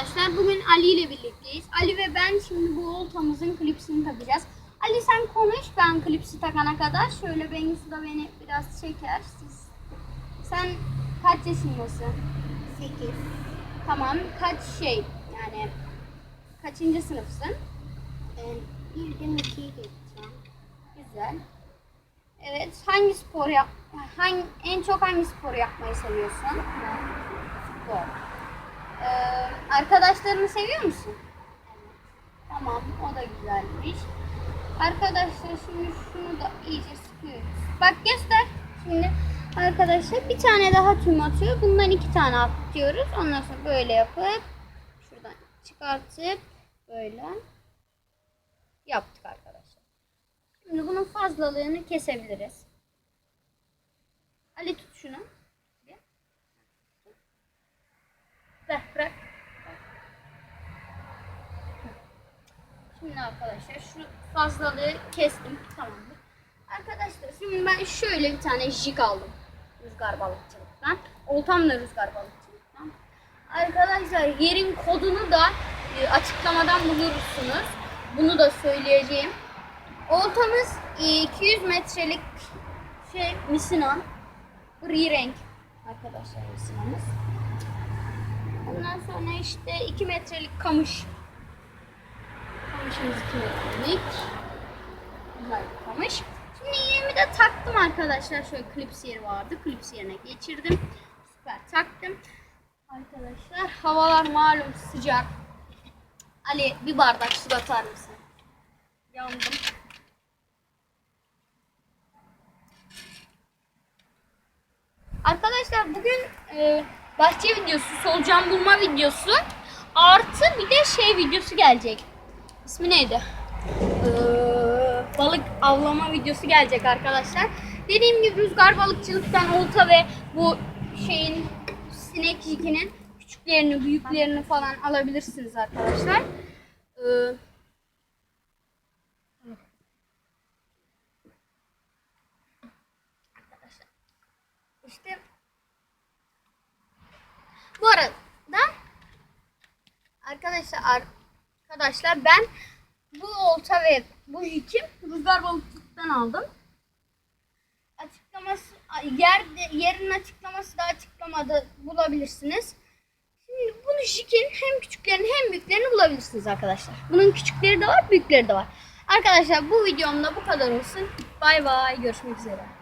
arkadaşlar. Bugün Ali ile birlikteyiz. Ali ve ben şimdi bu oltamızın klipsini takacağız. Ali sen konuş ben klipsi takana kadar. Şöyle Bengisu da beni biraz çeker. Siz... Sen kaç yaşındasın? 8. Tamam. Kaç şey yani kaçıncı sınıfsın? Ben birden ikiye geçeceğim. Güzel. Evet. Hangi spor yap hangi en çok hangi sporu yapmayı seviyorsun? Futbol. Ee, arkadaşlarını seviyor musun? Tamam, o da güzelmiş. Arkadaşlar şimdi şunu da iyice sıkıyoruz. Bak göster. Şimdi arkadaşlar bir tane daha tüm atıyor. Bundan iki tane atıyoruz. Ondan sonra böyle yapıp şuradan çıkartıp böyle yaptık arkadaşlar. Şimdi bunun fazlalığını kesebiliriz. Ali tut şunu. Ver bırak. Şimdi arkadaşlar şu fazlalığı kestim. Tamamdır. Arkadaşlar şimdi ben şöyle bir tane jig aldım. Rüzgar balıkçılıktan. Oltam da rüzgar balıkçılıktan. Arkadaşlar yerin kodunu da e, açıklamadan bulursunuz. Bunu da söyleyeceğim. Oltamız e, 200 metrelik şey misinon. Gri renk arkadaşlar misinamız. Ondan sonra işte 2 metrelik kamış. 2 metrelik. Güzel bir kamış. Şimdi iğnemi de taktım arkadaşlar. Şöyle klips yeri vardı. Klips yerine geçirdim. Süper taktım. Arkadaşlar havalar malum sıcak. Ali bir bardak su atar mısın? Yandım. Arkadaşlar bugün e, bahçe videosu, solucan bulma videosu artı bir de şey videosu gelecek. İsmi neydi? Ee, balık avlama videosu gelecek arkadaşlar. Dediğim gibi rüzgar balıkçılıktan olta ve bu şeyin sinek jikinin küçüklerini, büyüklerini falan alabilirsiniz arkadaşlar. Ee, işte bu arada arkadaşlar arkadaşlar ben bu olta ve bu jikim rüzgar balıkçılıktan aldım. Açıklaması yer yerin açıklaması da açıklamada bulabilirsiniz. Şimdi bunu jikin hem küçüklerini hem büyüklerini bulabilirsiniz arkadaşlar. Bunun küçükleri de var, büyükleri de var. Arkadaşlar bu videomda bu kadar olsun. Bay bay. Görüşmek üzere.